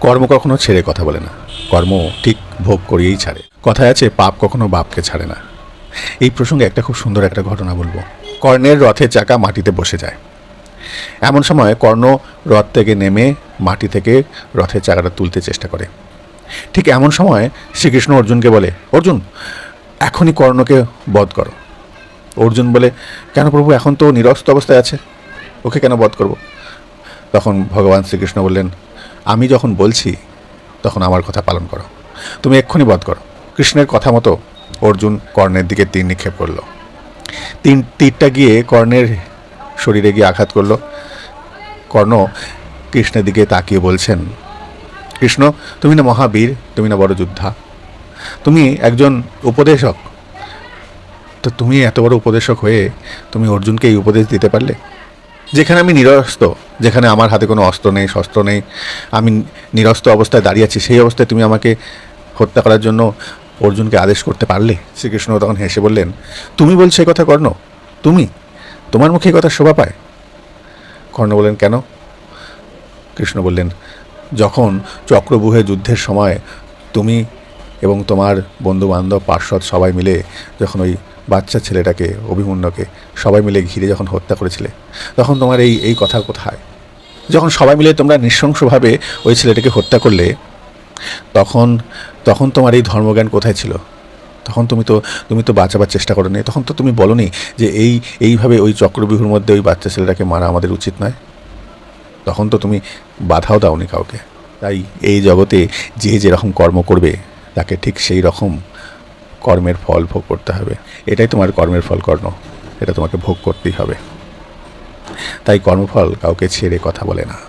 কর্ম কখনো ছেড়ে কথা বলে না। কর্ম ঠিক ভোগ করিয়েই ছাড়ে। কথায় আছে, পাপ কখনো বাপকে ছাড়ে না। এই প্রসঙ্গে একটা খুব সুন্দর একটা ঘটনা বলব। কর্ণের রথের চাকা মাটিতে বসে যায়। এমন সময় কর্ণ রথ থেকে নেমে মাটি থেকে রথের চাকাটা তুলতে চেষ্টা করে। ঠিক এমন সময় শ্রীকৃষ্ণ অর্জুনকে বলে, অর্জুন, এখনই কর্ণকে বধ করো। অর্জুন বলে, কেন প্রভু, এখন তো নিরস্ত অবস্থায় আছে। ওকে কেন বধ করব? তখন ভগবান শ্রীকৃষ্ণ বললেন, আমি যখন বলছি, তখন আমার কথা পালন করো। তুমি এক্ষুনি বধ করো। কৃষ্ণের কথা মতো অর্জুন কর্ণের দিকে তীর নিক্ষেপ করল। তিন তীরটা গিয়ে কর্ণের শরীরে গিয়ে আঘাত করল। কর্ণ কৃষ্ণের দিকে তাকিয়ে বলছেন, কৃষ্ণ, তুমি না মহাবীর, তুমি না বড় যোদ্ধা। তুমি একজন উপদেশক। তো তুমি এত বড় উপদেশক হয়ে তুমি অর্জুনকে এই উপদেশ দিতে পারলে? যেখানে আমি নিরস্ত, যেখানে আমার হাতে কোনো অস্ত্র নেই, শস্ত্র নেই, আমি নিরস্ত অবস্থায় দাঁড়িয়ে আছি, সেই অবস্থায় তুমি আমাকে হত্যা করার জন্য অর্জুনকে আদেশ করতে পারলে? শ্রীকৃষ্ণ তখন হেসে বললেন, তুমি বলছো কথা কর্ণ? তুমি? তোমার মুখে কথা শোভা পায়? কর্ণ বললেন, কেন? কৃষ্ণ বললেন, যখন চক্রবুহে যুদ্ধের সময় তুমি এবং তোমার বন্ধু বান্ধব পার্শ্বদ সবাই মিলে যখন ওই বাচ্চা ছেলেটাকে, অভিমন্যকে সবাই মিলে ঘিরে যখন হত্যা করেছিলে, তখন তোমার এই এই কথা কোথায়? যখন সবাই মিলে তোমরা নৃশংসভাবে ওই ছেলেটাকে হত্যা করলে, তখন তখন তোমার এই ধর্মজ্ঞান কোথায় ছিল? তখন তুমি তো তুমি তো বাঁচাবার চেষ্টা করো নি তখন তো তুমি বলনি যে এই, এইভাবে ওই চক্রবিহুর মধ্যে ওই বাচ্চা ছেলেটাকে মারা আমাদের উচিত নয়? তখন তো তুমি বাধাও দাওনি কাউকে। তাই এই জগতে যে যেরকম কর্ম করবে, তাকে ঠিক সেই রকম কর্মের ফল ভোগ করতে হবে। এটাই তোমার কর্মের ফল কর্ণ। এটা তোমাকে ভোগ করতেই হবে। তাই কর্মফল কাউকে ছেড়ে কথা বলে না।